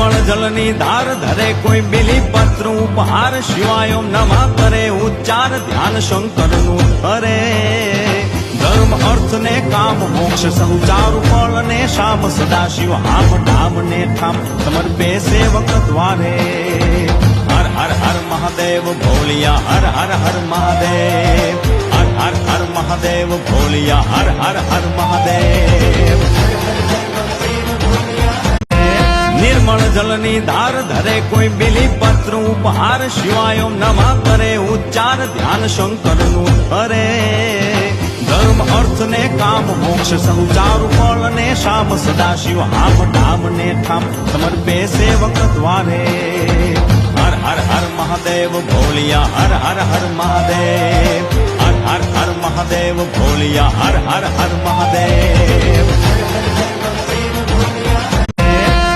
નિર્મળ જલની ધાર ધરે કોઈ બિલી પત્ર ઉપહાર શિવાય નમા કરે, ઉચ્ચાર ધ્યાન શંકરનું કરે. ધર્મ અર્થ ને કામ, મોક્ષ સંચારુ ફળ ને શામ સદા શિવ હામ ધામ ને ઠામ, સમર્પે સેવક દ્વારે. હર હર હર મહાદેવ ભોલિયા હર હર હર મહાદેવ. હર હર હર મહાદેવ ભોલિયા હર હર હર મહાદેવ. નિર્મળ જલની ધાર ધરે કોઈ બિલી પત્ર ઉપહાર શિવાય નમઃ કરે ઉચ્ચાર ધ્યાન શંકરનું ધરે ધર્મ અર્થ ને કામ, મોક્ષ સંચાર ફળ ને શામ સદા શિવ હામ ધામ ને ઠામ, સમર્પે સેવક દ્વારે. હર હર હર મહાદેવ ભોલિયા હર હર હર મહાદેવ. હર હર હર મહાદેવ ભોલિયા હર હર હર મહાદેવ.